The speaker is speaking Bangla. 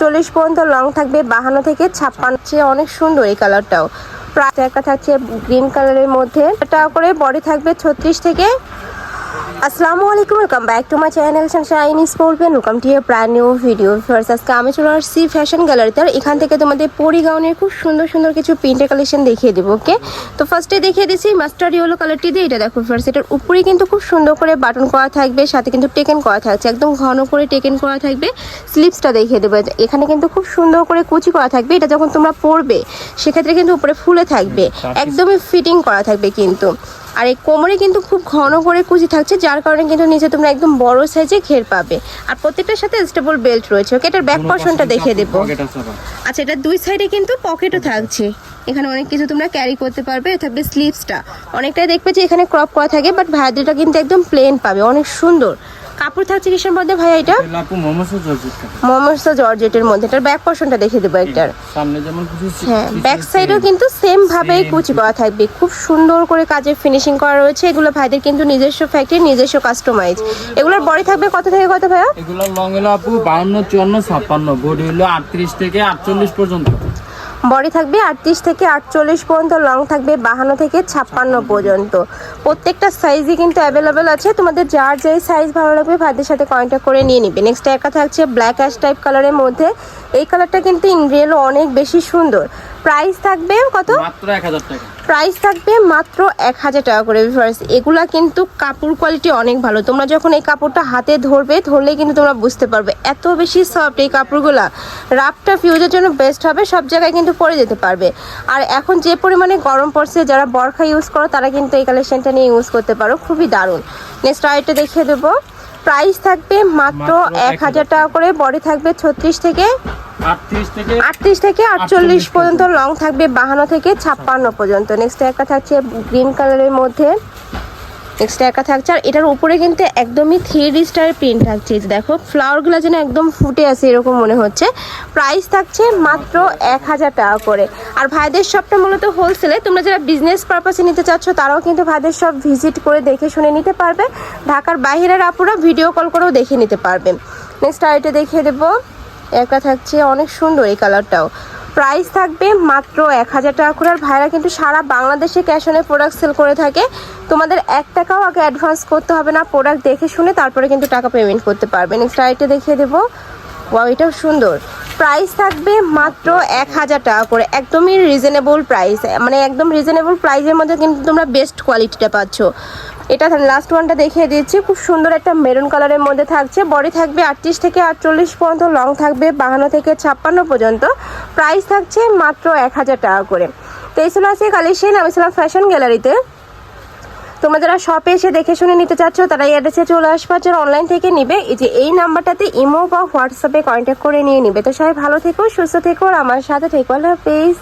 চল্লিশ পর্যন্ত লং থাকবে, বাহান্ন থেকে ছাপ্পান্ন। অনেক সুন্দর এই কালারটাও প্রায় একটা থাকছে গ্রিন কালারের মধ্যে। এটা করে বডি থাকবে ছত্রিশ থেকে আসসালামু আলাইকুম welcome back to my channel sunshine স্পোর্টবেন welcome to a brand new video first আজকে আমি চলে আসছি ফ্যাশন গ্যালারিতে আর এখান থেকে তোমাদের পরি গাউনের খুব সুন্দর সুন্দর কিছু প্রিন্টের কালেকশন দেখিয়ে দেবো ওকে তো ফার্স্টে দেখিয়ে দিচ্ছি মাস্টার ইয়েলো কালারটি দিয়ে এটা দেখো ফার্স্ট এটার উপরেই কিন্তু খুব সুন্দর করে বাটন করা থাকবে সাথে কিন্তু টেকেন করা থাকছে একদম ঘন করে টেকেন করা থাকবে স্লিপসটা দেখিয়ে দেবো এখানে কিন্তু খুব সুন্দর করে কুচি করা থাকবে এটা যখন তোমরা পরবে সেক্ষেত্রে কিন্তু উপরে ফুলে থাকবে একদমই ফিটিং করা থাকবে কিন্তু। আর এই কোমরে কিন্তু খুব ঘন করে কুচি থাকছে যার কারণে কিন্তু নিচে তোমরা একদম বড় সাইজে ঘের পাবে। আর প্রত্যেকটার সাথে স্টেবল বেল্ট রয়েছে ওকে এটার ব্যাক পশনটা দেখিয়ে দেবো। আচ্ছা এটা দুই সাইডে কিন্তু পকেটও থাকছে। এখানে অনেক কিছু তোমরা ক্যারি করতে পারবে থাকবে স্লিভসটা অনেকটাই দেখবে যে এখানে ক্রপ করা থাকে বাট ভাইয়াদেরটা কিন্তু একদম প্লেন পাবে অনেক সুন্দর। কাপড় থাকছে কিসের মধ্যে ভাইয়া এটা? মমসা জর্জেটের মধ্যে। এটার ব্যাক পশনটা দেখিয়ে দেবো একটার হ্যাঁ ব্যাক সাইডেও কিন্তু সেম ভাবেই কুচি করা থাকবে। খুব সুন্দর করে কাজের ফিনিশিং করা রয়েছে। এগুলো ভাইদের কিন্তু নিজস্ব ফ্যাক্টরি নিজস্ব কাস্টমাইজ এগুলোর বডি থাকবে কত থেকে কত ভাইয়া? এগুলো লং হলো আপু বাউন্ন চুয়ান্ন ছাপ্পান্ন। বডি হলো আটত্রিশ থেকে আটচল্লিশ পর্যন্ত। বডি থাকবে আটত্রিশ থেকে আটচল্লিশ পর্যন্ত, লং থাকবে বাহান্ন থেকে ছাপ্পান্ন পর্যন্ত। প্রত্যেকটা সাইজই কিন্তু অ্যাভেলেবেল আছে। তোমাদের যার যেই সাইজ ভালো লাগবে ভাইদের সাথে কন্ট্যাক্ট করে নিয়ে নিবে। নেক্সট একা থাকছে ব্ল্যাক অ্যাশ টাইপ কালারের মধ্যে। এই কালারটা কিন্তু ইন রিয়েল অনেক বেশি সুন্দর। প্রাইস থাকবে কত? মাত্র এক হাজার টাকা। প্রাইস থাকবে মাত্র এক হাজার টাকা করে ভিউয়ার্স এগুলা কিন্তু কাপড় কোয়ালিটি অনেক ভালো। তোমরা যখন এই কাপড়টা হাতে ধরবে ধরলে কিন্তু তোমরা বুঝতে পারবে। এত বেশি সফট এই কাপড়গুলা। রাফটা ফিউজের জন্য বেস্ট হবে সব জায়গায় কিন্তু পরে যেতে পারবে। আর এখন যে পরিমাণে গরম পড়ছে যারা বরখা ইউজ করো তারা কিন্তু এই কালেকশনটা নিয়ে ইউজ করতে পারো। খুবই দারুণ। নেক্সট আরেকটা দেখিয়ে দেবো। প্রাইস থাকবে মাত্র এক হাজার টাকা করে বডি থাকবে ছত্রিশ থেকে আটত্রিশ থেকে আটচল্লিশ পর্যন্ত লং থাকবে বাহান্ন থেকে ছাপ্পান্ন পর্যন্ত। নেক্সট একটা থাকছে গ্রিন কালারের মধ্যে। নেক্সট একা থাকছে। আর এটার উপরে কিন্তু একদমই থ্রি স্টার প্রিন্ট থাকছে। দেখো ফ্লাওয়ারগুলো যেন একদম ফুটে আছে এরকম মনে হচ্ছে। প্রাইস থাকছে মাত্র এক হাজার টাকা করে। আর ভাইদের শপটা মূলত হোলসেলে তোমরা যারা বিজনেস পারপাসে নিতে চাচ্ছ, তারাও কিন্তু ভাইদের শপ ভিজিট করে দেখে শুনে নিতে পারবে। ঢাকার বাইরের আপুরা ভিডিও কল করেও দেখে নিতে পারবে। নেক্সট আর এটা দেখিয়ে দেবো। একটা থাকছে অনেক সুন্দর এই কালারটাও প্রাইস থাকবে মাত্র এক হাজার টাকা করে। আর ভাইরা কিন্তু সারা বাংলাদেশে ক্যাশ অনে প্রোডাক্ট সেল করে থাকে। তোমাদের এক টাকাও আগে অ্যাডভান্স করতে হবে না। প্রোডাক্ট দেখে শুনে তারপরে কিন্তু টাকা পেমেন্ট করতে পারবে। নেক্সট আরেকটা দেখিয়ে দেবো। ওয়াও এটাও সুন্দর। প্রাইস থাকবে মাত্র এক হাজার টাকা করে। একদমই রিজনেবল প্রাইস মানে একদম রিজনেবল প্রাইসের মধ্যে কিন্তু তোমরা বেস্ট কোয়ালিটিটা পাচ্ছ। এটা লাস্ট ওয়ানটা দেখিয়ে দিচ্ছি। খুব সুন্দর একটা মেরুন কালারের মধ্যে থাকছে। বডি থাকবে আটত্রিশ থেকে আটচল্লিশ পর্যন্ত লং থাকবে বাহান্ন থেকে ছাপ্পান্ন পর্যন্ত। প্রাইস থাকছে মাত্র এক হাজার টাকা করে। তো এই ছিল আছে কালেকশন, আমি ছিলাম ফ্যাশন গ্যালারিতে। তোমরা যারা শপে এসে দেখে শুনে নিতে চাচ্ছ, তারা এই অ্যাড্রেসে চলে আসবার যারা অনলাইন থেকে নিবে, এই যে এই নাম্বারটাতে ইমো বা হোয়াটসঅ্যাপে কন্ট্যাক্ট করে নিয়ে নিবে। তো সবাই ভালো থেকো, সুস্থ থেকো, আর আমার সাথে থেকো। আল্লাহ হাফেজ।